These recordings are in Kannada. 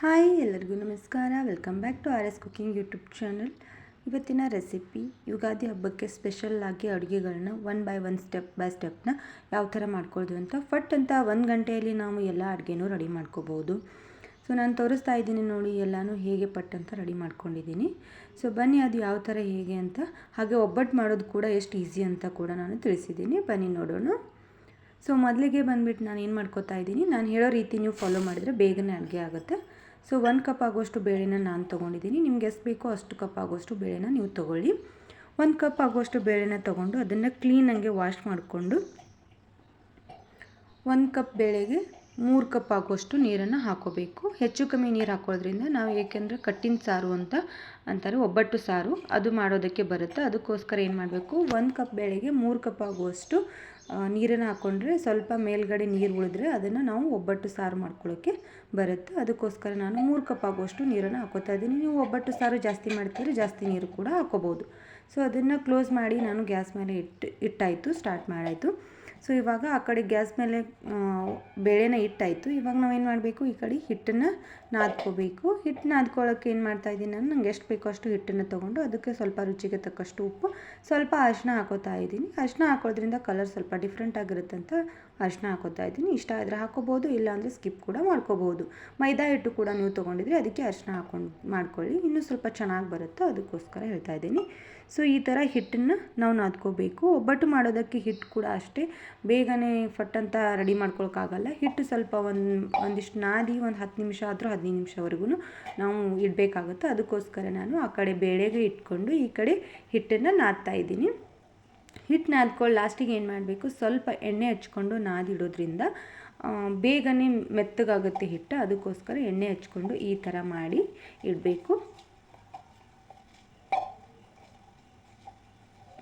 ಹಾಯ್, ಎಲ್ಲರಿಗೂ ನಮಸ್ಕಾರ. Welcome back to R S cooking YouTube channel ಇವತ್ತಿನ ರೆಸಿಪಿ ಯುಗಾದಿ ಹಬ್ಬಕ್ಕೆ ಸ್ಪೆಷಲ್ ಆಗಿ ಅಡುಗೆಗಳನ್ನ one by one step by ಸ್ಟೆಪ್ನ ಯಾವ ಥರ ಮಾಡ್ಕೊಳ್ಳೋದು ಅಂತ ಫಟ್ ಅಂತ ಒಂದು ಗಂಟೆಯಲ್ಲಿ ನಾವು ಎಲ್ಲ ಅಡುಗೆನೂ ರೆಡಿ ಮಾಡ್ಕೋಬೋದು. ಸೊ ನಾನು ತೋರಿಸ್ತಾ ಇದ್ದೀನಿ ನೋಡಿ, ಎಲ್ಲನೂ ಹೇಗೆ ಪಟ್ ಅಂತ ರೆಡಿ ಮಾಡ್ಕೊಂಡಿದ್ದೀನಿ. ಸೊ ಬನ್ನಿ ಅದು ಯಾವ ಥರ ಹೇಗೆ ಅಂತ. ಹಾಗೆ ಒಬ್ಬಟ್ಟು ಮಾಡೋದು ಕೂಡ ಎಷ್ಟು ಈಸಿ ಅಂತ ಕೂಡ ನಾನು ತಿಳಿಸಿದ್ದೀನಿ. ಬನ್ನಿ ನೋಡೋಣ. ಸೊ ಮೊದಲಿಗೆ ಬಂದುಬಿಟ್ಟು ನಾನು ಏನು ಮಾಡ್ಕೋತಾ ಇದ್ದೀನಿ, ನಾನು ಹೇಳೋ ರೀತಿ ನೀವು ಫಾಲೋ ಮಾಡಿದರೆ ಬೇಗನೆ ಅಡುಗೆ ಆಗುತ್ತೆ. ಸೊ ಒಂದು ಕಪ್ ಆಗೋಷ್ಟು ಬೇಳೆನ ನಾನು ತೊಗೊಂಡಿದ್ದೀನಿ. ನಿಮ್ಗೆ ಎಷ್ಟು ಬೇಕೋ ಅಷ್ಟು ಕಪ್ ಆಗೋಷ್ಟು ಬೇಳೆನ ನೀವು ತೊಗೊಳ್ಳಿ. ಒಂದು ಕಪ್ ಆಗೋಷ್ಟು ಬೇಳೆನ ತೊಗೊಂಡು ಅದನ್ನು ಕ್ಲೀನಾಗೆ ವಾಶ್ ಮಾಡಿಕೊಂಡು ಒಂದು ಕಪ್ ಬೇಳೆಗೆ ಮೂರು ಕಪ್ ಆಗುವಷ್ಟು ನೀರನ್ನು ಹಾಕೋಬೇಕು. ಹೆಚ್ಚು ಕಮ್ಮಿ ನೀರು ಹಾಕೋದ್ರಿಂದ ನಾವು ಏಕೆಂದರೆ ಕಟ್ಟಿನ ಸಾರು ಅಂತ ಅಂತಾರೆ, ಒಬ್ಬಟ್ಟು ಸಾರು. ಅದು ಮಾಡೋದಕ್ಕೆ ಬರುತ್ತೆ. ಅದಕ್ಕೋಸ್ಕರ ಏನು ಮಾಡಬೇಕು? ಒಂದು ಕಪ್ ಬೇಳೆಗೆ ಮೂರು ಕಪ್ ಆಗುವಷ್ಟು ನೀರನ್ನು ಹಾಕ್ಕೊಂಡ್ರೆ ಸ್ವಲ್ಪ ಮೇಲ್ಗಡೆ ನೀರು ಉಳಿದ್ರೆ ಅದನ್ನು ನಾವು ಒಬ್ಬಟ್ಟು ಸಾರು ಮಾಡ್ಕೊಳ್ಳೋಕ್ಕೆ ಬರುತ್ತೆ. ಅದಕ್ಕೋಸ್ಕರ ನಾನು ಮೂರು ಕಪ್ ಆಗುವಷ್ಟು ನೀರನ್ನು ಹಾಕೋತಾ ಇದ್ದೀನಿ. ನೀವು ಒಬ್ಬಟ್ಟು ಸಾರು ಜಾಸ್ತಿ ಮಾಡ್ತೀರಿ, ಜಾಸ್ತಿ ನೀರು ಕೂಡ ಹಾಕೋಬೋದು ಸೊ ಅದನ್ನು ಕ್ಲೋಸ್ ಮಾಡಿ ನಾನು ಗ್ಯಾಸ್ ಮೇಲೆ ಇಟ್ಟು, ಇಟ್ಟಾಯಿತು ಸ್ಟಾರ್ಟ್ ಮಾಡಾಯಿತು. ಸೊ ಇವಾಗ ಆ ಕಡೆ ಗ್ಯಾಸ್ ಮೇಲೆ ಬೇಳೆನ ಹಿಟ್ಟಾಯಿತು. ಇವಾಗ ನಾವೇನು ಮಾಡಬೇಕು? ಈ ಕಡೆ ಹಿಟ್ಟನ್ನು ನಾದ್ಕೋಬೇಕು. ಹಿಟ್ಟು ನಾದ್ಕೊಳ್ಳೋಕೆ ಏನು ಮಾಡ್ತಾಯಿದ್ದೀನಿ ನಾನು? ನಂಗೆ ಎಷ್ಟು ಬೇಕೋ ಅಷ್ಟು ಹಿಟ್ಟನ್ನು ತೊಗೊಂಡು ಅದಕ್ಕೆ ಸ್ವಲ್ಪ ರುಚಿಗೆ ತಕ್ಕಷ್ಟು ಉಪ್ಪು, ಸ್ವಲ್ಪ ಅರಿಶಿನ ಹಾಕೋತಾ ಇದ್ದೀನಿ. ಅರಿಶಿನ ಹಾಕೋದ್ರಿಂದ ಕಲರ್ ಸ್ವಲ್ಪ ಡಿಫ್ರೆಂಟ್ ಆಗಿರುತ್ತೆ ಅಂತ ಅರಿಶಿನ ಹಾಕೋತಾ ಇದ್ದೀನಿ. ಇಷ್ಟ ಆದರೆ ಹಾಕೋಬೋದು, ಇಲ್ಲಾಂದರೆ ಸ್ಕಿಪ್ ಕೂಡ ಮಾಡ್ಕೋಬೋದು. ಮೈದಾ ಹಿಟ್ಟು ಕೂಡ ನೀವು ತೊಗೊಂಡಿದ್ರೆ ಅದಕ್ಕೆ ಅರಿಶಿನ ಹಾಕೊಂಡು ಮಾಡ್ಕೊಳ್ಳಿ. ಇನ್ನೂ ಸ್ವಲ್ಪ ಚೆನ್ನಾಗಿ ಬರುತ್ತೋ ಅದಕ್ಕೋಸ್ಕರ ಹೇಳ್ತಾ ಇದ್ದೀನಿ. ಸೊ, ಈ ಥರ ಹಿಟ್ಟನ್ನು ನಾವು ನಾದ್ಕೋಬೇಕು. ಒಬ್ಬಟ್ಟು ಮಾಡೋದಕ್ಕೆ ಹಿಟ್ಟು ಕೂಡ ಅಷ್ಟೇ. ಬೇಗನೆ ಫಟ್ ಅಂತ ರೆಡಿ ಮಾಡ್ಕೊಳಕ್ಕಾಗಲ್ಲ. ಹಿಟ್ಟು ಸ್ವಲ್ಪ ಒಂದು, ಒಂದಿಷ್ಟು ನಾದಿ ಒಂದು ಹತ್ತು ನಿಮಿಷ ಆದರೂ ಹದಿನೈದು ನಿಮಿಷವರೆಗೂ ನಾವು ಇಡಬೇಕಾಗುತ್ತೆ. ಅದಕ್ಕೋಸ್ಕರ ನಾನು ಆ ಕಡೆ ಬೇಳೆಗೆ ಇಟ್ಕೊಂಡು ಈ ಕಡೆ ಹಿಟ್ಟನ್ನು ನಾದ್ತಾ ಇದ್ದೀನಿ. ಹಿಟ್ಟು ನಾದ್ಕೊಳ್ಳಿ ಲಾಸ್ಟಿಗೆ ಏನು ಮಾಡಬೇಕು? ಸ್ವಲ್ಪ ಎಣ್ಣೆ ಹಚ್ಕೊಂಡು ನಾದಿಡೋದ್ರಿಂದ ಬೇಗನೆ ಮೆತ್ತಗಾಗುತ್ತೆ ಹಿಟ್ಟು. ಅದಕ್ಕೋಸ್ಕರ ಎಣ್ಣೆ ಹಚ್ಕೊಂಡು ಈ ಥರ ಮಾಡಿ ಇಡಬೇಕು.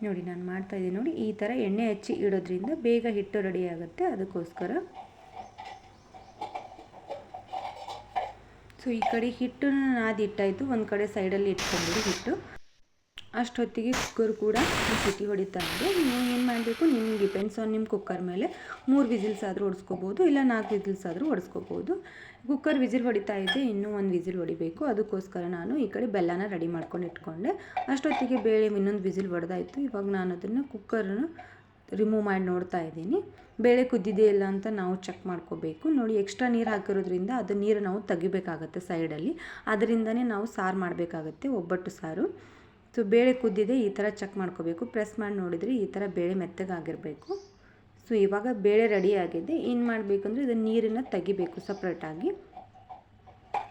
ನೋಡಿ, ನಾನು ಮಾಡ್ತಾ ಇದ್ದೀನಿ ನೋಡಿ. ಈ ಥರ ಎಣ್ಣೆ ಹಚ್ಚಿ ಇಡೋದ್ರಿಂದ ಬೇಗ ಹಿಟ್ಟು ರೆಡಿ ಆಗುತ್ತೆ. ಅದಕ್ಕೋಸ್ಕರ. ಸೊ ಈ ಕಡೆ ಹಿಟ್ಟನ್ನು ನಾದಿಟ್ಟಾಯಿತು. ಒಂದು ಕಡೆ ಸೈಡಲ್ಲಿ ಇಟ್ಕೊಂಡ್ಬಿಡಿ ಹಿಟ್ಟು. ಅಷ್ಟೊತ್ತಿಗೆ ಕುಕ್ಕರ್ ಕೂಡ ಸಿಟಿ ಹೊಡಿತಾ ಇದೆ ನೀವು ಏನು ಮಾಡಬೇಕು? ನಿಮ್ಗೆ ಡಿಪೆಂಡ್ಸ್ ಆನ್ ನಿಮ್ಮ ಕುಕ್ಕರ್ ಮೇಲೆ ಮೂರು ವಿಸಿಲ್ಸ್ ಆದರೂ ಹೊಡ್ಸ್ಕೋಬೋದು ಇಲ್ಲ ನಾಲ್ಕು ವಿಸಿಲ್ಸ್ ಆದರೂ ಹೊಡ್ಸ್ಕೋಬೋದು ಕುಕ್ಕರ್ ವಿಸಿಲ್ ಹೊಡಿತಾ ಇದೆ ಇನ್ನೂ ಒಂದು ವಿಸಿಲ್ ಹೊಡಿಬೇಕು. ಅದಕ್ಕೋಸ್ಕರ ನಾನು ಈ ಕಡೆ ಬೆಲ್ಲನ ರೆಡಿ ಮಾಡ್ಕೊಂಡು ಇಟ್ಕೊಂಡೆ. ಅಷ್ಟೊತ್ತಿಗೆ ಬೇಳೆ ಇನ್ನೊಂದು ವಿಸಿಲ್ ಹೊಡೆದಾಯಿತು. ಇವಾಗ ನಾನು ಅದನ್ನು ಕುಕ್ಕರನ್ನು ರಿಮೂವ್ ಮಾಡಿ ನೋಡ್ತಾ ಇದ್ದೀನಿ. ಬೇಳೆ ಕುದ್ದಿದೆ ಇಲ್ಲ ಅಂತ ನಾವು ಚೆಕ್ ಮಾಡ್ಕೋಬೇಕು. ನೋಡಿ ಎಕ್ಸ್ಟ್ರಾ ನೀರು ಹಾಕಿರೋದ್ರಿಂದ ಅದು ನೀರು ನಾವು ತೆಗಿಬೇಕಾಗತ್ತೆ ಸೈಡಲ್ಲಿ ಅದರಿಂದನೇ ನಾವು ಸಾರು ಮಾಡಬೇಕಾಗತ್ತೆ, ಒಬ್ಬಟ್ಟು ಸಾರು. ಸೊ ಬೇಳೆ ಕುದ್ದಿದೆ, ಈ ಥರ ಚೆಕ್ ಮಾಡ್ಕೋಬೇಕು. ಪ್ರೆಸ್ ಮಾಡಿ ನೋಡಿದರೆ ಈ ಥರ ಬೇಳೆ ಮೆತ್ತಗಾಗಿರಬೇಕು. ಸೊ ಇವಾಗ ಬೇಳೆ ರೆಡಿ ಆಗಿದೆ. ಏನು ಮಾಡಬೇಕಂದ್ರೆ ಇದನ್ನು ನೀರನ್ನು ತೆಗಿಬೇಕು ಸಪ್ರೇಟಾಗಿ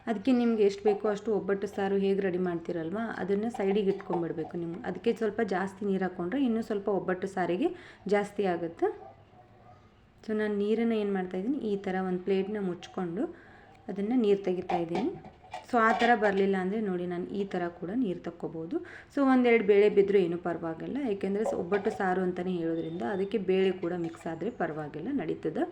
ಅದಕ್ಕೆ ನಿಮ್ಗೆ ಎಷ್ಟು ಬೇಕೋ ಅಷ್ಟು ಒಬ್ಬಟ್ಟು ಸಾರು ಹೇಗೆ ರೆಡಿ ಮಾಡ್ತೀರಲ್ವ, ಅದನ್ನು ಸೈಡಿಗೆ ಇಟ್ಕೊಂಡ್ಬಿಡ್ಬೇಕು ನಿಮ್ಗೆ ಅದಕ್ಕೆ ಸ್ವಲ್ಪ ಜಾಸ್ತಿ ನೀರು ಹಾಕ್ಕೊಂಡ್ರೆ ಇನ್ನೂ ಸ್ವಲ್ಪ ಒಬ್ಬಟ್ಟು ಸಾರಿಗೆ ಜಾಸ್ತಿ ಆಗುತ್ತೆ. ಸೊ ನಾನು ನೀರನ್ನು ಏನು ಮಾಡ್ತಾಯಿದ್ದೀನಿ ಈ ಥರ ಒಂದು ಪ್ಲೇಟ್ನ ಮುಚ್ಕೊಂಡು ಅದನ್ನು ನೀರು ತೆಗಿತಾ ಇದ್ದೀನಿ. ಸೊ ಆ ಥರ ಬರಲಿಲ್ಲ ಅಂದರೆ ನೋಡಿ ನಾನು ಈ ಥರ ಕೂಡ ನೀರು ತಕ್ಕೋಬೋದು. ಸೊ ಒಂದೆರಡು ಬೇಳೆ ಬಿದ್ದರೂ ಏನೂ ಪರವಾಗಿಲ್ಲ. ಏಕೆಂದರೆ ಒಬ್ಬಟ್ಟು ಸಾರು ಅಂತಲೇ ಹೇಳೋದ್ರಿಂದ ಅದಕ್ಕೆ ಬೇಳೆ ಕೂಡ ಮಿಕ್ಸ್ ಆದರೆ ಪರವಾಗಿಲ್ಲ, ನಡೀತದೆ.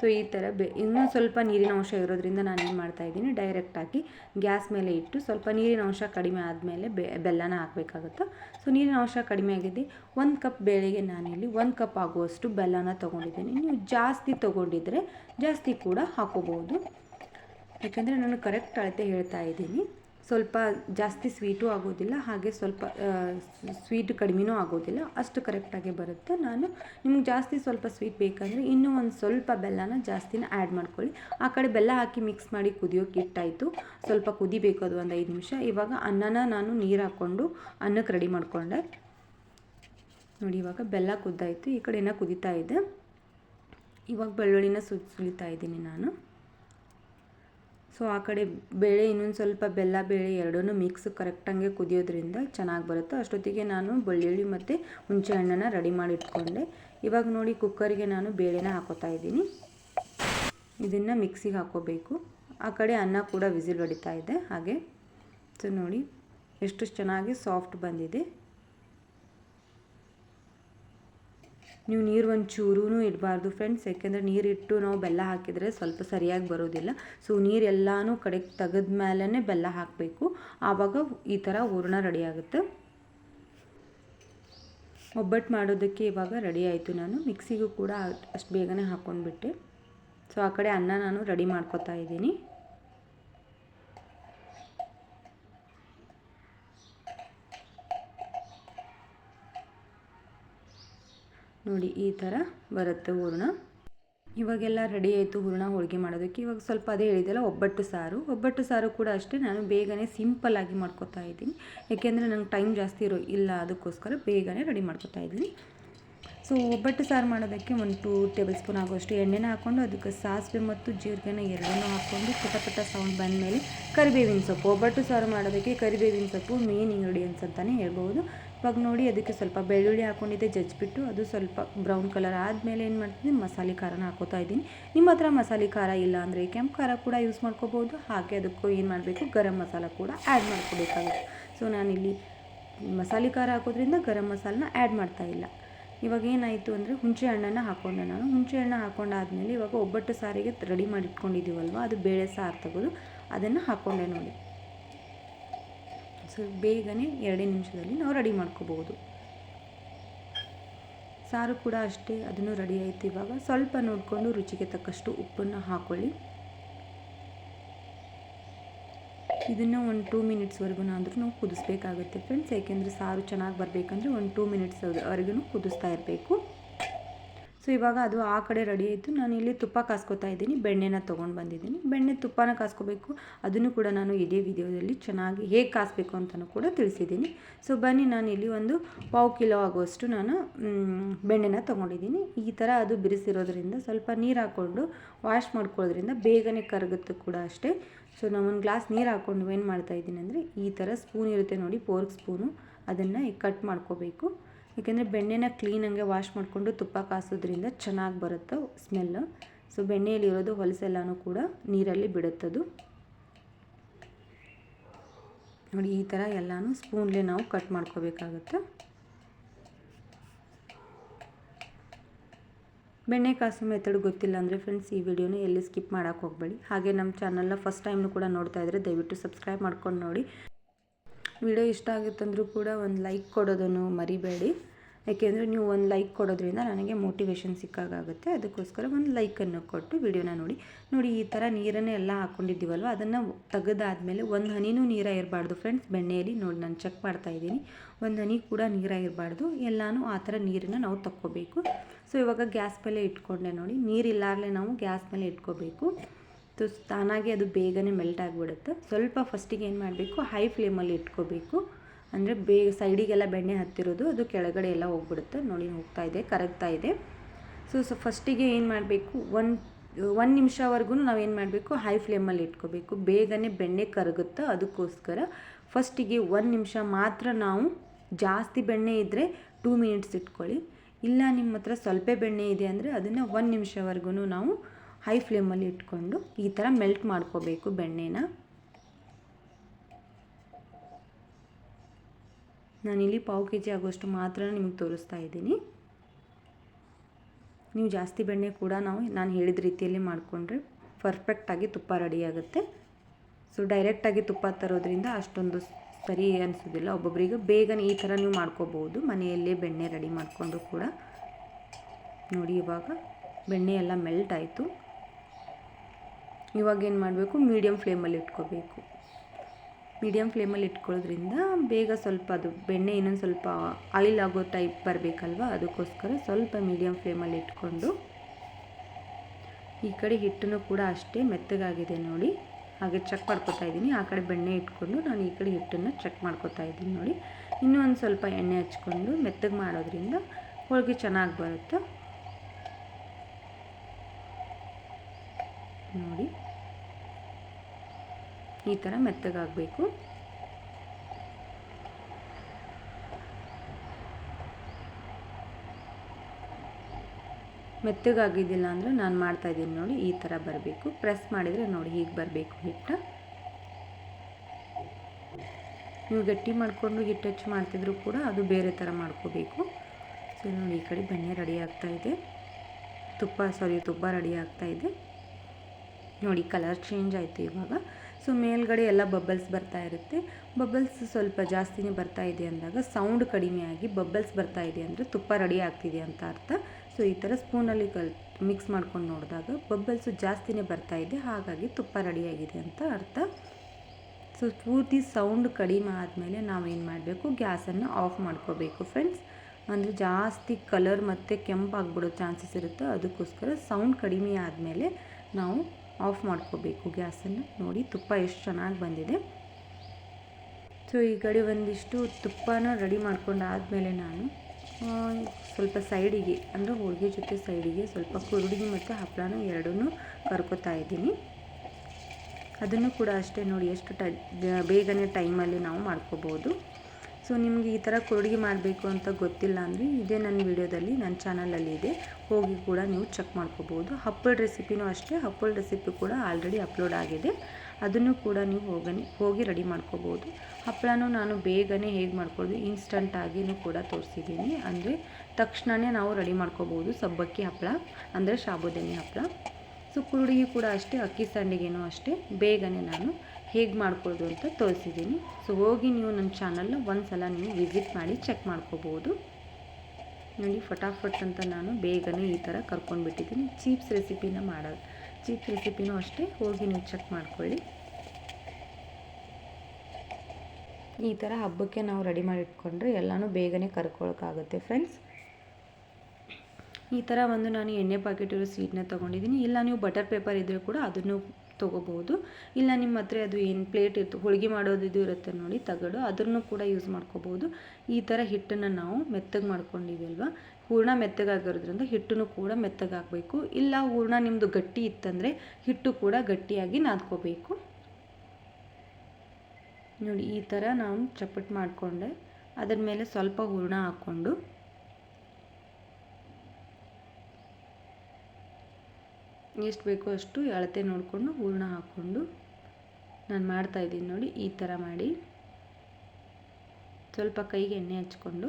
ಸೊ ಈ ಥರ ಬೆ ಇನ್ನೂ ಸ್ವಲ್ಪ ನೀರಿನ ಅಂಶ ಇರೋದ್ರಿಂದ ನಾನು ಏನು ಮಾಡ್ತಾಯಿದ್ದೀನಿ ಡೈರೆಕ್ಟಾಗಿ ಗ್ಯಾಸ್ ಮೇಲೆ ಇಟ್ಟು ಸ್ವಲ್ಪ ನೀರಿನ ಅಂಶ ಕಡಿಮೆ ಆದಮೇಲೆ ಬೆ ಬೆಲ್ಲನ ಹಾಕಬೇಕಾಗುತ್ತೆ? ಸೊ ನೀರಿನ ಅಂಶ ಕಡಿಮೆ ಆಗಿದೆ. ಒಂದು ಕಪ್ ಬೇಳೆಗೆ ನಾನಿಲ್ಲಿ ಒಂದು ಕಪ್ ಆಗುವಷ್ಟು ಬೆಲ್ಲನ ತೊಗೊಂಡಿದ್ದೀನಿ. ನೀವು ಜಾಸ್ತಿ ತೊಗೊಂಡಿದ್ರೆ ಜಾಸ್ತಿ ಕೂಡ ಹಾಕೋಬೋದು. ಯಾಕಂದರೆ ನಾನು ಕರೆಕ್ಟ್ ಅಳತೆ ಹೇಳ್ತಾ ಇದ್ದೀನಿ. ಸ್ವಲ್ಪ ಜಾಸ್ತಿ ಸ್ವೀಟೂ ಆಗೋದಿಲ್ಲ, ಹಾಗೆ ಸ್ವಲ್ಪ ಸ್ವೀಟ್ ಕಡಿಮೆನೂ ಆಗೋದಿಲ್ಲ. ಅಷ್ಟು ಕರೆಕ್ಟಾಗಿ ಬರುತ್ತೆ. ನಾನು ನಿಮ್ಗೆ ಜಾಸ್ತಿ ಸ್ವಲ್ಪ ಸ್ವೀಟ್ ಬೇಕಂದರೆ ಇನ್ನೂ ಒಂದು ಸ್ವಲ್ಪ ಬೆಲ್ಲನ ಜಾಸ್ತಿನ ಆ್ಯಡ್ ಮಾಡ್ಕೊಳ್ಳಿ. ಆ ಕಡೆ ಬೆಲ್ಲ ಹಾಕಿ ಮಿಕ್ಸ್ ಮಾಡಿ ಕುದಿಯೋಕೆ ಇಟ್ಟಾಯಿತು. ಸ್ವಲ್ಪ ಕುದಿಬೇಕು ಅದು ಒಂದು ಐದು ನಿಮಿಷ. ಇವಾಗ ಅನ್ನನ ನಾನು ನೀರು ಹಾಕ್ಕೊಂಡು ಅನ್ನಕ್ಕೆ ರೆಡಿ ಮಾಡಿಕೊಂಡೆ. ನೋಡಿ, ಇವಾಗ ಬೆಲ್ಲ ಕುದ್ದಾಯಿತು. ಈ ಕಡೆ ಏನೋ ಕುದೀತಾ ಇದೆ. ಇವಾಗ ಬೆಳ್ಳುಳ್ಳಿನ ಸುಲಿತಾ ಇದ್ದೀನಿ ನಾನು. ಸೊ ಆ ಕಡೆ ಬೇಳೆ ಇನ್ನೊಂದು ಸ್ವಲ್ಪ ಬೆಲ್ಲ ಬೇಳೆ ಎರಡೂ ಮಿಕ್ಸ್ ಕರೆಕ್ಟಂಗೆ ಕುದಿಯೋದ್ರಿಂದ ಚೆನ್ನಾಗಿ ಬರುತ್ತೆ. ಅಷ್ಟೊತ್ತಿಗೆ ನಾನು ಬೆಳ್ಳುಳ್ಳಿ ಮತ್ತು ಹುಣಸೆ ಹಣ್ಣನ್ನು ರೆಡಿ ಮಾಡಿ ಇಟ್ಕೊಂಡೆ. ಇವಾಗ ನೋಡಿ ಕುಕ್ಕರಿಗೆ ನಾನು ಬೇಳೆನ ಹಾಕೋತಾ ಇದ್ದೀನಿ. ಇದನ್ನು ಮಿಕ್ಸಿಗೆ ಹಾಕೋಬೇಕು. ಆ ಕಡೆ ಅನ್ನ ಕೂಡ ವಿಸಿಲ್ ಹೊಡಿತಾ ಇದೆ ಹಾಗೆ. ಸೊ ನೋಡಿ, ಎಷ್ಟು ಚೆನ್ನಾಗಿ ಸಾಫ್ಟ್ ಬಂದಿದೆ. ನೀವು ನೀರು ಒಂದು ಚೂರೂ ಇಡಬಾರ್ದು ಫ್ರೆಂಡ್ಸ್ ಯಾಕೆಂದರೆ ನೀರಿಟ್ಟು ನಾವು ಬೆಲ್ಲ ಹಾಕಿದರೆ ಸ್ವಲ್ಪ ಸರಿಯಾಗಿ ಬರೋದಿಲ್ಲ. ಸೊ ನೀರೆಲ್ಲನೂ ಕಡೆಗೆ ತೆಗೆದ ಮೇಲೇ ಬೆಲ್ಲ ಹಾಕಬೇಕು. ಆವಾಗ ಈ ಥರ ಹೂರಣ ರೆಡಿ ಆಗುತ್ತೆ. ಒಬ್ಬಟ್ಟು ಮಾಡೋದಕ್ಕೆ ಇವಾಗ ರೆಡಿ ಆಯಿತು ನಾನು. ಮಿಕ್ಸಿಗೂ ಕೂಡ ಅಷ್ಟು ಬೇಗನೆ ಹಾಕ್ಕೊಂಡ್ಬಿಟ್ಟೆ ಸೊ ಆ ಕಡೆ ಅನ್ನ ನಾನು ರೆಡಿ ಮಾಡ್ಕೊತಾ ಇದ್ದೀನಿ. ನೋಡಿ ಈ ಥರ ಬರುತ್ತೆ ಹೂರ್ಣ. ಇವಾಗೆಲ್ಲ ರೆಡಿ ಆಯಿತು ಹೂರ್ಣ ಹೋಳಿಗೆ ಮಾಡೋದಕ್ಕೆ. ಇವಾಗ ಸ್ವಲ್ಪ ಅದೇ ಹೇಳಿದೆಲ್ಲ ಒಬ್ಬಟ್ಟು ಸಾರು. ಒಬ್ಬಟ್ಟು ಸಾರು ಕೂಡ ಅಷ್ಟೇ. ನಾನು ಬೇಗನೆ ಸಿಂಪಲ್ಲಾಗಿ ಮಾಡ್ಕೋತಾ ಇದ್ದೀನಿ. ಯಾಕೆಂದರೆ ನಂಗೆ ಟೈಮ್ ಜಾಸ್ತಿ ಇರೋ ಇಲ್ಲ, ಅದಕ್ಕೋಸ್ಕರ ಬೇಗನೆ ರೆಡಿ ಮಾಡ್ಕೊತಾ ಇದ್ದೀನಿ. ಸೊ ಒಬ್ಬಟ್ಟು ಸಾರು ಮಾಡೋದಕ್ಕೆ ಒಂದು ಟೂ ಟೇಬಲ್ ಸ್ಪೂನ್ ಆಗೋಷ್ಟು ಎಣ್ಣೆನ ಹಾಕ್ಕೊಂಡು ಅದಕ್ಕೆ ಸಾಸಿವೆ ಮತ್ತು ಜೀರಿಗೆನ ಎರಡನ್ನೂ ಹಾಕ್ಕೊಂಡು ಪುಟ ಪುಟ ಸೌಂಡ್ ಬಂದಮೇಲೆ ಕರಿಬೇವಿನ ಸೊಪ್ಪು. ಒಬ್ಬಟ್ಟು ಸಾರು ಮಾಡೋದಕ್ಕೆ ಕರಿಬೇವಿನ ಸೊಪ್ಪು ಮೇನ್ ಇಂಗ್ರೀಡಿಯೆಂಟ್ಸ್ ಅಂತಲೇ ಹೇಳ್ಬೋದು ಇವಾಗ ನೋಡಿ ಅದಕ್ಕೆ ಸ್ವಲ್ಪ ಬೆಳ್ಳುಳ್ಳಿ ಹಾಕ್ಕೊಂಡಿದ್ದೆ ಜಜ್ಜಿಬಿಟ್ಟು ಅದು ಸ್ವಲ್ಪ ಬ್ರೌನ್ ಕಲರ್ ಆದಮೇಲೆ ಏನು ಮಾಡ್ತೀನಿ ಮಸಾಲೆ ಖಾರನ ಹಾಕೋತಾ ಇದ್ದೀನಿ. ನಿಮ್ಮ ಹತ್ರ ಮಸಾಲೆ ಖಾರ ಇಲ್ಲ ಅಂದರೆ ಕೆಂಪು ಖಾರ ಕೂಡ ಯೂಸ್ ಮಾಡ್ಕೋಬೋದು, ಹಾಗೆ ಅದಕ್ಕೂ ಏನು ಮಾಡಬೇಕು, ಗರಂ ಮಸಾಲ ಕೂಡ ಆ್ಯಡ್ ಮಾಡ್ಕೋಬೇಕಾಗುತ್ತೆ. ಸೊ ನಾನಿಲ್ಲಿ ಮಸಾಲೆ ಖಾರ ಹಾಕೋದ್ರಿಂದ ಗರಂ ಮಸಾಲನ ಆ್ಯಡ್ ಮಾಡ್ತಾ ಇಲ್ಲ. ಇವಾಗ ಏನಾಯಿತು ಅಂದರೆ ಹುಣಸೆ ಹಣ್ಣನ್ನು ಹಾಕ್ಕೊಂಡೆ ನಾನು. ಹುಣಸೆ ಹಣ್ಣು ಹಾಕ್ಕೊಂಡಾದ್ಮೇಲೆ ಇವಾಗ ಒಬ್ಬಟ್ಟು ಸಾರಿಗೆ ರೆಡಿ ಮಾಡಿ ಇಟ್ಕೊಂಡಿದ್ದೀವಲ್ವ ಅದು ಬೇಳೆ ಸಾರು ತೆಗೆದು, ಅದನ್ನು ಹಾಕ್ಕೊಂಡೆ ನೋಡಿ. ಸೊ ಬೇಗನೆ ಎರಡೇ ನಿಮಿಷದಲ್ಲಿ ನಾವು ರೆಡಿ ಮಾಡ್ಕೋಬಹುದು ಸಾರು ಕೂಡ ಅಷ್ಟೇ, ಅದನ್ನು ರೆಡಿ ಆಯಿತು ಇವಾಗ. ಸ್ವಲ್ಪ ನೋಡಿಕೊಂಡು ರುಚಿಗೆ ತಕ್ಕಷ್ಟು ಉಪ್ಪನ್ನು ಹಾಕ್ಕೊಳ್ಳಿ ಇದನ್ನು ಒಂದು ಟೂ ಮಿನಿಟ್ಸ್ವರೆಗೂ ಅಂದರೂ ನಾವು ಕುದಿಸ್ಬೇಕಾಗುತ್ತೆ ಫ್ರೆಂಡ್ಸ್. ಏಕೆಂದರೆ ಸಾರು ಚೆನ್ನಾಗಿ ಬರಬೇಕಂದ್ರೆ ಒಂದು ಟೂ ಮಿನಿಟ್ಸ್ವರೆಗೂ ಕುದಿಸ್ತಾ ಇರಬೇಕು. ಸೊ ಇವಾಗ ಅದು ಆ ಕಡೆ ರೆಡಿ ಆಯಿತು. ನಾನು ಇಲ್ಲಿ ತುಪ್ಪ ಕಾಸ್ಕೊತಾ ಇದ್ದೀನಿ. ಬೆಣ್ಣೆನ ತೊಗೊಂಡು ಬಂದಿದ್ದೀನಿ. ಬೆಣ್ಣೆ ತುಪ್ಪನ ಕಾಸ್ಕೋಬೇಕು. ಅದನ್ನು ಕೂಡ ನಾನು ಇದೇ ವಿಡಿಯೋದಲ್ಲಿ ಚೆನ್ನಾಗಿ ಹೇಗೆ ಕಾಸಬೇಕು ಅಂತಲೂ ಕೂಡ ತಿಳಿಸಿದ್ದೀನಿ. ಸೊ ಬನ್ನಿ, ನಾನು ಇಲ್ಲಿ ಒಂದು ಪಾವು ಕಿಲೋ ಆಗುವಷ್ಟು ನಾನು ಬೆಣ್ಣೆನ ತೊಗೊಂಡಿದ್ದೀನಿ. ಈ ಥರ ಅದು ಬಿರಿಸಿರೋದ್ರಿಂದ ಸ್ವಲ್ಪ ನೀರು ಹಾಕ್ಕೊಂಡು ವಾಶ್ ಮಾಡ್ಕೊಳ್ಳೋದ್ರಿಂದ ಬೇಗನೆ ಕರಗುತ್ತೆ ಕೂಡ ಅಷ್ಟೇ. ಸೊ ನಾನು ಒಂದು ಗ್ಲಾಸ್ ನೀರು ಹಾಕ್ಕೊಂಡು ಏನು ಮಾಡ್ತಾ ಇದ್ದೀನಿ ಅಂದರೆ ಈ ಥರ ಸ್ಪೂನ್ ಇರುತ್ತೆ ನೋಡಿ ಪೋರ್ಕ್ ಸ್ಪೂನು ಅದನ್ನು ಕಟ್ ಮಾಡ್ಕೋಬೇಕು. ಏಕೆಂದರೆ ಬೆಣ್ಣೆನ ಕ್ಲೀನಂಗೆ ವಾಶ್ ಮಾಡಿಕೊಂಡು ತುಪ್ಪ ಕಾಸೋದ್ರಿಂದ ಚೆನ್ನಾಗಿ ಬರುತ್ತೆ ಸ್ಮೆಲ್ಲು ಸೊ ಬೆಣ್ಣೆಯಲ್ಲಿರೋದು ಹೊಲಸೆಲ್ಲನೂ ಕೂಡ ನೀರಲ್ಲಿ ಬಿಡುತ್ತದು. ನೋಡಿ, ಈ ಥರ ಎಲ್ಲನೂ ಸ್ಪೂನ್ಲೆ ನಾವು ಕಟ್ ಮಾಡ್ಕೋಬೇಕಾಗುತ್ತೆ. ಬೆಣ್ಣೆ ಕಾಸು ಮೆಥಡ್ ಗೊತ್ತಿಲ್ಲ ಅಂದರೆ ಫ್ರೆಂಡ್ಸ್ ಈ ವಿಡಿಯೋನ ಎಲ್ಲಿ ಸ್ಕಿಪ್ ಮಾಡೋಕ್ಕೆ ಹೋಗಬೇಡಿ. ಹಾಗೆ ನಮ್ಮ ಚಾನಲ್ನ ಫಸ್ಟ್ ಟೈಮ್ನು ಕೂಡ ನೋಡ್ತಾ ಇದ್ದರೆ ದಯವಿಟ್ಟು ಸಬ್ಸ್ಕ್ರೈಬ್ ಮಾಡ್ಕೊಂಡು ನೋಡಿ. ವಿಡಿಯೋ ಇಷ್ಟ ಆಗುತ್ತಂದ್ರೂ ಕೂಡ ಒಂದು ಲೈಕ್ ಕೊಡೋದನ್ನು ಮರಿಬೇಡಿ. ಯಾಕೆಂದರೆ ನೀವು ಒಂದು ಲೈಕ್ ಕೊಡೋದ್ರಿಂದ ನನಗೆ ಮೋಟಿವೇಶನ್ ಸಿಕ್ಕಾಗುತ್ತೆ ಅದಕ್ಕೋಸ್ಕರ ಒಂದು ಲೈಕನ್ನು ಕೊಟ್ಟು ವಿಡಿಯೋನ ನೋಡಿ. ನೋಡಿ, ಈ ಥರ ನೀರನ್ನೇ ಎಲ್ಲ ಹಾಕ್ಕೊಂಡಿದ್ದೀವಲ್ವ ಅದನ್ನು ತೆಗೆದಾದ್ಮೇಲೆ ಒಂದು ಹನಿನೂ ನೀರ ಇರಬಾರ್ದು ಫ್ರೆಂಡ್ಸ್. ಬೆಣ್ಣೆಯಲ್ಲಿ ನೋಡಿ, ನಾನು ಚೆಕ್ ಮಾಡ್ತಾ ಇದ್ದೀನಿ. ಒಂದು ಹನಿ ಕೂಡ ನೀರ ಇರಬಾರ್ದು. ಎಲ್ಲನೂ ಆ ಥರ ನೀರನ್ನು ನಾವು ತಕ್ಕೋಬೇಕು. ಸೊ, ಇವಾಗ ಗ್ಯಾಸ್ ಮೇಲೆ ಇಟ್ಕೊಂಡೆ ನೋಡಿ. ನೀರಿಲ್ಲಾರಲೇ ನಾವು ಗ್ಯಾಸ್ ಮೇಲೆ ಇಟ್ಕೋಬೇಕು. ತಾನಾಗಿ ಅದು ಬೇಗನೆ ಮೆಲ್ಟ್ ಆಗಿಬಿಡುತ್ತೆ. ಸ್ವಲ್ಪ ಫಸ್ಟಿಗೆ ಏನು ಮಾಡಬೇಕು ಹೈ ಫ್ಲೇಮಲ್ಲಿ ಇಟ್ಕೋಬೇಕು. ಅಂದರೆ ಬೇಗ ಸೈಡಿಗೆಲ್ಲ ಬೆಣ್ಣೆ ಹತ್ತಿರೋದು, ಅದು ಕೆಳಗಡೆ ಎಲ್ಲ ಹೋಗ್ಬಿಡುತ್ತೆ. ನೋಡಿ, ಹೋಗ್ತಾ ಇದೆ, ಕರಗ್ತಾ ಇದೆ. ಸೊ ಸೊ ಫಸ್ಟಿಗೆ ಏನು ಮಾಡಬೇಕು ಒನ್ ಒಂದು ನಿಮಿಷವರೆಗೂ ನಾವೇನು ಮಾಡಬೇಕು ಹೈ ಫ್ಲೇಮಲ್ಲಿ ಇಟ್ಕೋಬೇಕು. ಬೇಗನೆ ಬೆಣ್ಣೆ ಕರಗುತ್ತೆ, ಅದಕ್ಕೋಸ್ಕರ ಫಸ್ಟಿಗೆ ಒಂದು ನಿಮಿಷ ಮಾತ್ರ ನಾವು ಜಾಸ್ತಿ ಬೆಣ್ಣೆ ಇದ್ದರೆ ಟೂ ಮಿನಿಟ್ಸ್ ಇಟ್ಕೊಳ್ಳಿ. ಇಲ್ಲ ನಿಮ್ಮ ಹತ್ರ ಸ್ವಲ್ಪ ಬೆಣ್ಣೆ ಇದೆ ಅಂದರೆ ಅದನ್ನು ಒಂದು ನಿಮಿಷವರೆಗೂ ನಾವು ಹೈ ಫ್ಲೇಮಲ್ಲಿ ಇಟ್ಕೊಂಡು ಈ ಥರ ಮೆಲ್ಟ್ ಮಾಡ್ಕೋಬೇಕು ಬೆಣ್ಣೆನ. ನಾನಿಲ್ಲಿ ಪಾವು ಕೆ ಜಿ ಆಗೋಷ್ಟು ಮಾತ್ರ ನಿಮಗೆ ತೋರಿಸ್ತಾ ಇದ್ದೀನಿ. ನೀವು ಜಾಸ್ತಿ ಬೆಣ್ಣೆ ಕೂಡ ನಾವು, ನಾನು ಹೇಳಿದ ರೀತಿಯಲ್ಲಿ ಮಾಡಿಕೊಂಡ್ರೆ ಪರ್ಫೆಕ್ಟಾಗಿ ತುಪ್ಪ ರೆಡಿ ಆಗುತ್ತೆ. ಸೊ ಡೈರೆಕ್ಟಾಗಿ ತುಪ್ಪ ತರೋದ್ರಿಂದ ಅಷ್ಟೊಂದು ಸರಿ ಅನಿಸೋದಿಲ್ಲ. ಒಬ್ಬೊಬ್ಬರಿಗೆ ಬೇಗನೆ ಈ ಥರ ನೀವು ಮಾಡ್ಕೋಬೋದು. ಮನೆಯಲ್ಲೇ ಬೆಣ್ಣೆ ರೆಡಿ ಮಾಡಿಕೊಂಡು ಕೂಡ. ನೋಡಿ, ಇವಾಗ ಬೆಣ್ಣೆ ಎಲ್ಲ ಮೆಲ್ಟ್ ಆಯಿತು. ಇವಾಗ ಏನು ಮಾಡಬೇಕು? ಮೀಡಿಯಮ್ ಫ್ಲೇಮಲ್ಲಿ ಇಟ್ಕೋಬೇಕು. ಮೀಡಿಯಮ್ ಫ್ಲೇಮಲ್ಲಿ ಇಟ್ಕೊಳ್ಳೋದ್ರಿಂದ ಬೇಗ ಸ್ವಲ್ಪ ಅದು ಬೆಣ್ಣೆ ಇನ್ನೊಂದು ಸ್ವಲ್ಪ ಆಯಿಲ್ ಆಗೋ ಟೈಪ್ ಬರಬೇಕಲ್ವ? ಅದಕ್ಕೋಸ್ಕರ ಸ್ವಲ್ಪ ಮೀಡಿಯಮ್ ಫ್ಲೇಮಲ್ಲಿ ಇಟ್ಕೊಂಡು ಈ ಕಡೆ ಹಿಟ್ಟನ್ನು ಕೂಡ ಅಷ್ಟೇ ಮೆತ್ತಗಾಗಿದೆ ನೋಡಿ. ಹಾಗೆ ಚೆಕ್ ಮಾಡ್ಕೊತಾ ಇದ್ದೀನಿ. ಆ ಕಡೆ ಬೆಣ್ಣೆ ಇಟ್ಕೊಂಡು ನಾನು ಈ ಕಡೆ ಹಿಟ್ಟನ್ನು ಚೆಕ್ ಮಾಡ್ಕೊತಾ ಇದ್ದೀನಿ ನೋಡಿ. ಇನ್ನೂ ಒಂದು ಸ್ವಲ್ಪ ಎಣ್ಣೆ ಹಚ್ಕೊಂಡು ಮೆತ್ತಗೆ ಮಾಡೋದ್ರಿಂದ ಹೋಳಿಗೆ ಚೆನ್ನಾಗಿ ಬರುತ್ತೆ? ನೋಡಿ. ಈ ಥರ ಮೆತ್ತಗಾಗಬೇಕು. ಮೆತ್ತಗಾಗಿದ್ದಿಲ್ಲ ಅಂದರೆ ನಾನು ಮಾಡ್ತಾಯಿದ್ದೀನಿ ನೋಡಿ, ಈ ಥರ ಬರಬೇಕು. ಪ್ರೆಸ್ ಮಾಡಿದರೆ ನೋಡಿ ಹೀಗೆ ಬರಬೇಕು ಹಿಟ್ಟು. ನೀವು ಗಟ್ಟಿ ಮಾಡಿಕೊಂಡು ಹಿಟ್ಟು ಹಚ್ಚಿ ಮಾಡ್ತಿದ್ರು ಕೂಡ ಅದು ಬೇರೆ ಥರ ಮಾಡ್ಕೋಬೇಕು. ಸೊ ನೋಡಿ, ಈ ಕಡೆ ಬೆಣ್ಣೆ ರೆಡಿ ಆಗ್ತಾಯಿದೆ ತುಪ್ಪ, ಸಾರಿ, ತುಪ್ಪ ರೆಡಿ ಆಗ್ತಾಯಿದೆ ನೋಡಿ, ಕಲರ್ ಚೇಂಜ್ ಆಯಿತು ಇವಾಗ. ಸೊ ಮೇಲ್ಗಡೆ ಎಲ್ಲ ಬಬಲ್ಸ್ ಬರ್ತಾ ಇರುತ್ತೆ. ಬಬಲ್ಸ್ ಸ್ವಲ್ಪ ಜಾಸ್ತಿನೇ ಬರ್ತಾ ಇದೆ ಅಂದಾಗ ಸೌಂಡ್ ಕಡಿಮೆ ಆಗಿ ಬಬಲ್ಸ್ ಬರ್ತಾ ಇದೆ ಅಂದರೆ ತುಪ್ಪ ರೆಡಿ ಆಗ್ತಿದೆ ಅಂತ ಅರ್ಥ. ಸೊ ಈ ಥರ ಸ್ಪೂನಲ್ಲಿ ಕಲ್ ಮಿಕ್ಸ್ ಮಾಡ್ಕೊಂಡು ನೋಡಿದಾಗ ಬಬ್ಬಲ್ಸು ಜಾಸ್ತಿನೇ ಬರ್ತಾ ಇದೆ, ಹಾಗಾಗಿ ತುಪ್ಪ ರೆಡಿಯಾಗಿದೆ ಅಂತ ಅರ್ಥ. ಸೊ ಪೂರ್ತಿ ಸೌಂಡ್ ಕಡಿಮೆ ಆದಮೇಲೆ ನಾವೇನು ಮಾಡಬೇಕು, ಗ್ಯಾಸನ್ನು ಆಫ್ ಮಾಡ್ಕೋಬೇಕು ಫ್ರೆಂಡ್ಸ್. ಅಂದರೆ ಜಾಸ್ತಿ ಕಲರ್ ಮತ್ತು ಕೆಂಪಾಗ್ಬಿಡೋ ಚಾನ್ಸಸ್ ಇರುತ್ತೆ, ಅದಕ್ಕೋಸ್ಕರ ಸೌಂಡ್ ಕಡಿಮೆ ಆದಮೇಲೆ ನಾವು ಆಫ್ ಮಾಡ್ಕೋಬೇಕು ಗ್ಯಾಸನ್ನು ನೋಡಿ ತುಪ್ಪ ಎಷ್ಟು ಚೆನ್ನಾಗಿ ಬಂದಿದೆ. ಸೊ, ಈ ಕಡೆ ಒಂದಿಷ್ಟು ತುಪ್ಪನ ರೆಡಿ ಮಾಡ್ಕೊಂಡು ಆದಮೇಲೆ ನಾನು ಸ್ವಲ್ಪ ಸೈಡಿಗೆ, ಅಂದರೆ ಹೋಳಿಗೆ ಜೊತೆ ಸೈಡಿಗೆ ಸ್ವಲ್ಪ ಕುರುಡಿಗೆ ಮತ್ತು ಹಪ್ಪಳನ ಎರಡೂ ಕರ್ಕೋತಾ ಇದ್ದೀನಿ. ಅದನ್ನು ಕೂಡ ಅಷ್ಟೇ ನೋಡಿ, ಎಷ್ಟು ಟೈ, ಬೇಗನೆ ಟೈಮಲ್ಲಿ ನಾವು ಮಾಡ್ಕೋಬೋದು. ಸೊ ನಿಮಗೆ ಈ ಥರ ಕೊಡುಗೆ ಮಾಡಬೇಕು ಅಂತ ಗೊತ್ತಿಲ್ಲ ಅಂದರೆ ಇದೇ ನನ್ನ ವಿಡಿಯೋದಲ್ಲಿ ನನ್ನ ಚಾನಲಲ್ಲಿ ಇದೆ. ಹೋಗಿ ಕೂಡ ನೀವು ಚೆಕ್ ಮಾಡ್ಕೋಬೋದು. ಹಪ್ಪಳ ರೆಸಿಪಿನೂ ಅಷ್ಟೇ, ಹಪ್ಪಳ ರೆಸಿಪಿ ಕೂಡ ಆಲ್ರೆಡಿ ಅಪ್ಲೋಡ್ ಆಗಿದೆ. ಅದನ್ನು ಕೂಡ ನೀವು ಹೋಗನೆ, ಹೋಗಿ ರೆಡಿ ಮಾಡ್ಕೋಬೋದು. ಹಪ್ಪಳನೂ ನಾನು ಬೇಗನೆ ಹೇಗೆ ಮಾಡ್ಕೊಳ್ಳೋದು ಇನ್ಸ್ಟಂಟಾಗಿಯೂ ಕೂಡ ತೋರಿಸಿದ್ದೀನಿ. ಅಂದರೆ ತಕ್ಷಣವೇ ನಾವು ರೆಡಿ ಮಾಡ್ಕೋಬೋದು ಸಬ್ಬಕ್ಕಿ ಹಪ್ಪಳ, ಅಂದರೆ ಸಾಬುದಾನಿ ಹಪ್ಪಳ. ಸೊ ಕುರುಡಿಗೆ ಕೂಡ ಅಷ್ಟೇ, ಅಕ್ಕಿ ಸಂಡಿಗೆನೂ ಅಷ್ಟೇ. ಬೇಗನೆ ನಾನು ಹೇಗೆ ಮಾಡ್ಕೊಳ್ಳೋದು ಅಂತ ತೋರಿಸಿದ್ದೀನಿ. ಸೊ ಹೋಗಿ ನೀವು ನನ್ನ ಚಾನಲ್ನ ಒಂದು ಸಲ ನೀವು ವಿಸಿಟ್ ಮಾಡಿ ಚೆಕ್ ಮಾಡ್ಕೋಬೋದು. ನೋಡಿ, ಫಟಾಫಟ್ ಅಂತ ನಾನು ಬೇಗನೆ ಈ ಥರ ಕರ್ಕೊಂಡ್ಬಿಟ್ಟಿದ್ದೀನಿ. ಚೀಪ್ಸ್ ರೆಸಿಪಿನ ಮಾಡೋದು ಚೀಪ್ಸ್ ರೆಸಿಪಿನೂ ಅಷ್ಟೇ. ಹೋಗಿ ನೀವು ಚೆಕ್ ಮಾಡ್ಕೊಳ್ಳಿ. ಈ ಥರ ಹಬ್ಬಕ್ಕೆ ನಾವು ರೆಡಿ ಮಾಡಿ ಇಟ್ಕೊಂಡ್ರೆ ಎಲ್ಲನೂ ಬೇಗನೆ ಕರ್ಕೊಳಕ್ಕಾಗುತ್ತೆ ಫ್ರೆಂಡ್ಸ್ ಈ ಥರ ಒಂದು ನಾನು ಎಣ್ಣೆ ಪ್ಯಾಕೆಟ್ ಇರೋ ಸ್ವೀಟ್ನ ತೊಗೊಂಡಿದ್ದೀನಿ. ಇಲ್ಲ, ನೀವು ಬಟರ್ ಪೇಪರ್ ಇದ್ದರೆ ಕೂಡ ಅದನ್ನು ತೊಗೋಬೋದು. ಇಲ್ಲ ನಿಮ್ಮ ಹತ್ರ ಅದು ಏನು ಪ್ಲೇಟ್ ಇತ್ತು ಹೋಳಿಗೆ ಮಾಡೋದು ಇದು ಇರುತ್ತೆ ನೋಡಿ, ತಗಡು. ಅದನ್ನು ಕೂಡ ಯೂಸ್ ಮಾಡ್ಕೋಬೋದು. ಈ ಥರ ಹಿಟ್ಟನ್ನು ನಾವು ಮೆತ್ತಗೆ ಮಾಡ್ಕೊಂಡಿದ್ದೀವಲ್ವ ಹೂರ್ಣ ಮೆತ್ತಗಾಗಿರೋದ್ರಿಂದ ಹಿಟ್ಟನ್ನು ಕೂಡ ಮೆತ್ತಗಾಗಬೇಕು ಇಲ್ಲ ಹೂರ್ಣ ನಿಮ್ಮದು ಗಟ್ಟಿ ಇತ್ತಂದರೆ ಹಿಟ್ಟು ಕೂಡ ಗಟ್ಟಿಯಾಗಿ ನಾದ್ಕೋಬೇಕು. ನೋಡಿ, ಈ ಥರ ನಾವು ಚಪ್ಪಟ್ ಮಾಡಿಕೊಂಡೆ. ಅದರ ಮೇಲೆ ಸ್ವಲ್ಪ ಹೂರ್ಣ ಹಾಕ್ಕೊಂಡು ಎಷ್ಟು ಬೇಕೋ ಅಷ್ಟು ಅಳತೆ ನೋಡಿಕೊಂಡು ಹೂರಣ ಹಾಕ್ಕೊಂಡು ನಾನು ಮಾಡ್ತಾಯಿದ್ದೀನಿ ನೋಡಿ, ಈ ಥರ ಮಾಡಿ. ಸ್ವಲ್ಪ ಕೈಗೆ ಎಣ್ಣೆ ಹಚ್ಕೊಂಡು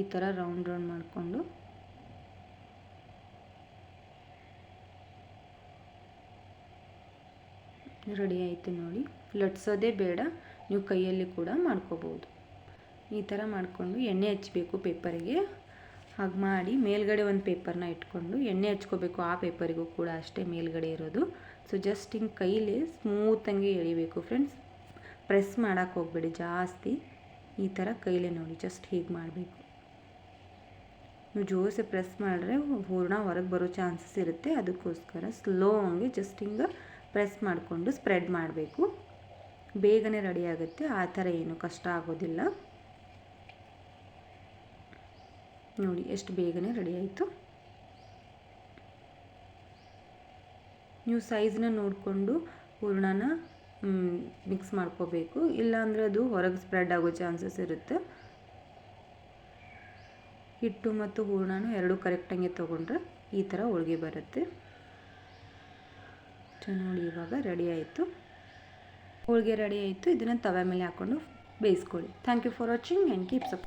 ಈ ಥರ ರೌಂಡ್ ರೌಂಡ್ ಮಾಡಿಕೊಂಡು. ರೆಡಿ ಆಯಿತು ನೋಡಿ, ಲಟ್ಸೋದೇ ಬೇಡ, ನೀವು ಕೈಯಲ್ಲಿ ಕೂಡ ಮಾಡ್ಕೋಬೋದು ಈ ಥರ ಮಾಡಿಕೊಂಡು ಎಣ್ಣೆ ಹಚ್ಚಬೇಕು ಪೇಪರಿಗೆ ಹಾಗೆ ಮಾಡಿ ಮೇಲ್ಗಡೆ ಒಂದು ಪೇಪರ್ನ ಇಟ್ಕೊಂಡು ಎಣ್ಣೆ ಹಚ್ಕೋಬೇಕು ಆ ಪೇಪರಿಗೂ ಕೂಡ ಅಷ್ಟೇ ಮೇಲ್ಗಡೆ ಇರೋದು. ಸೊ ಜಸ್ಟ್ ಹಿಂಗೆ ಕೈಲಿ ಸ್ಮೂತಂಗೆ ಎಳಿಬೇಕು ಫ್ರೆಂಡ್ಸ್ ಪ್ರೆಸ್ ಮಾಡೋಕೆ ಹೋಗ್ಬೇಡಿ ಜಾಸ್ತಿ. ಈ ಥರ ಕೈಲೇ ನೋಡಿ ಜಸ್ಟ್ ಹೀಗೆ ಮಾಡಬೇಕು. ನೀವು ಜೋಸೆ ಪ್ರೆಸ್ ಮಾಡಿದ್ರೆ ಹೂರ್ಣ ಹೊರಗೆ ಬರೋ ಚಾನ್ಸಸ್ ಇರುತ್ತೆ. ಅದಕ್ಕೋಸ್ಕರ ಸ್ಲೋ ಹಂಗೆ ಜಸ್ಟ್ ಹಿಂಗೆ ಪ್ರೆಸ್ ಮಾಡಿಕೊಂಡು ಸ್ಪ್ರೆಡ್ ಮಾಡಬೇಕು. ಬೇಗನೆ ರೆಡಿ ಆಗುತ್ತೆ. ಆ ಥರ ಏನು ಕಷ್ಟ ಆಗೋದಿಲ್ಲ. ನೋಡಿ, ಎಷ್ಟು ಬೇಗನೆ ರೆಡಿ ಆಯಿತು. ನೀವು ಸೈಜ್ನ ನೋಡಿಕೊಂಡು ಹೂರ್ಣನ ಮಿಕ್ಸ್ ಮಾಡ್ಕೋಬೇಕು. ಇಲ್ಲಾಂದರೆ ಅದು ಹೊರಗೆ ಸ್ಪ್ರೆಡ್ ಆಗೋ ಚಾನ್ಸಸ್ ಇರುತ್ತೆ. ಹಿಟ್ಟು ಮತ್ತು ಹೂರ್ಣನ ಎರಡು ಕರೆಕ್ಟಾಗಿ ತೊಗೊಂಡ್ರೆ ಈ ಥರ ಹೋಳಿಗೆ ಬರುತ್ತೆ. ನೋಡಿ, ಇವಾಗ ರೆಡಿ ಆಯಿತು. ಹೋಳಿಗೆ ರೆಡಿ ಆಯಿತು. ಇದನ್ನು ತವೆ ಮೇಲೆ ಹಾಕ್ಕೊಂಡು ಬೇಯಿಸ್ಕೊಳ್ಳಿ. Thank you for watching and keep support